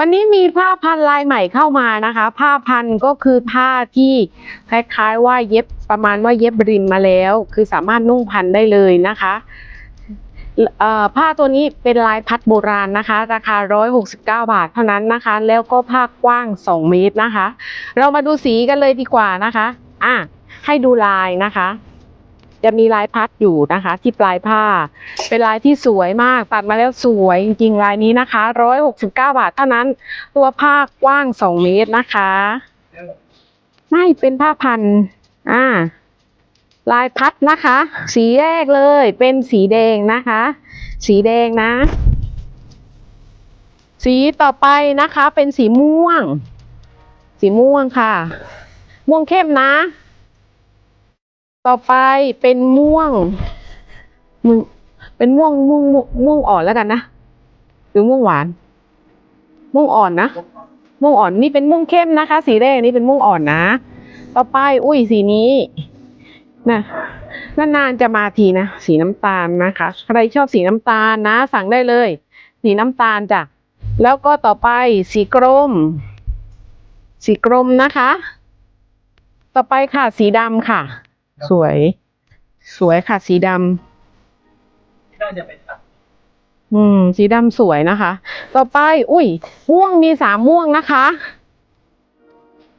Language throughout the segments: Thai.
วันนี้มีผ้าพันลายใหม่เข้ามานะคะ ผ้าพันก็คือผ้าที่คล้ายๆว่าเย็บประมาณว่าเย็บริมมาแล้ว คือสามารถนุ่งพันได้เลยนะคะผ้าตัวนี้เป็นลายพัดโบราณนะคะ ราคา 169 บาทเท่านั้นนะคะ แล้วก็ผ้ากว้าง 2 เมตรนะคะ เรามาดูสีกันเลยดีกว่านะคะ อะให้ดูลายนะคะ จะมีลายพัดอยู่นะคะ ที่ปลายผ้า เป็นลายที่สวยมากตัดมาแล้วสวยจริงๆลายนี้นะคะ 169 บาทเท่านั้น ตัวผ้ากว้าง 2 เมตรนะคะ ไม่เป็นผ้าพันอ่าลายพัดนะคะ สีแรกเลยเป็นสีแดงนะคะ สีแดงนะ สีต่อไปนะคะเป็นสีม่วง สีม่วงค่ะ ม่วงเข้มนะ ต่อไปเป็นม่วงมึงเป็นม่วงม่วงม่วงอ่อนแล้วกันนะ หรือม่วงหวาน ม่วงอ่อนนะ ม่วงอ่อนนี่เป็นม่วงเข้มนะคะ สีแรกนี่เป็นม่วงอ่อนนะ ต่อไป อุ้ยสีนี้นะนานๆจะมาทีนะ สีน้ำตาลนะคะ ใครชอบสีน้ำตาลนะ สั่งได้เลย สีน้ำตาลจ้ะ แล้วก็ต่อไปสีกรม สีกรมนะคะ ต่อไปค่ะ สีดำค่ะ สวย สวยค่ะ สีดำน่าจะเป็นตัดอืม สีดำสวยนะคะ ต่อไป อุ้ย ม่วงมีสามม่วงนะคะ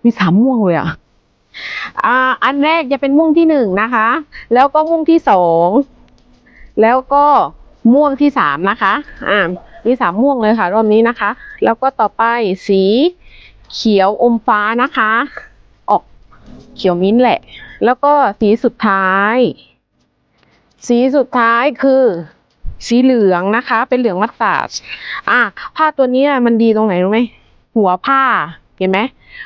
มีสามม่วงเลยอะอ่า อันแรกจะเป็นม่วงที่หนึ่งนะคะ แล้วก็ม่วงที่สอง แล้วก็ม่วงที่สามนะคะ อ่า มีสามม่วงเลยค่ะ รอบนี้นะคะ แล้วก็ต่อไปสีเขียวอมฟ้านะคะออก เขียวมิ้นแหละ แล้วก็สีสุดท้าย สีสุดท้ายคือ สีเหลืองนะคะ เป็นเหลืองมัสตาร์ดอะผ้าตัวนี้มันดีตรงไหนรู้ไหมหัวผ้าเห็นไหม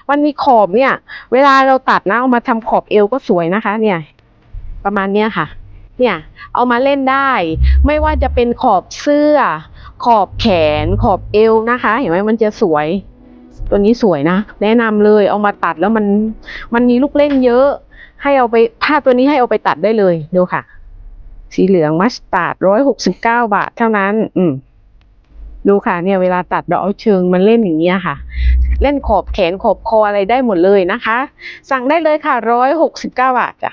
มันมีขอบเนี่ย เวลาเราตัดนะเอามาทำขอบเอวก็สวยนะคะ เนี่ย ประมาณเนี้ยค่ะ เนี่ย เอามาเล่นได้ ไม่ว่าจะเป็นขอบเสื้อ ขอบแขน ขอบเอวนะคะ เห็นไหมมันจะสวย ตัวนี้สวยนะ แนะนำเลยเอามาตัดแล้วมันมันมีลูกเล่นเยอะ ให้เอาไปผ้าตัวนี้ให้เอาไปตัดได้เลยดูค่ะ สีเหลืองมัสตาร์ดร้อยหกสิบเก้าบาทเท่านั้น อืมดูค่ะเนี่ยเวลาตัดดอกเอาเชิงมันเล่นอย่างเงี้ยค่ะ เล่นขอบแขนขอบคออะไรได้หมดเลยนะคะ สั่งได้เลยค่ะร้อยหกสิบเก้าบาทจ้ะ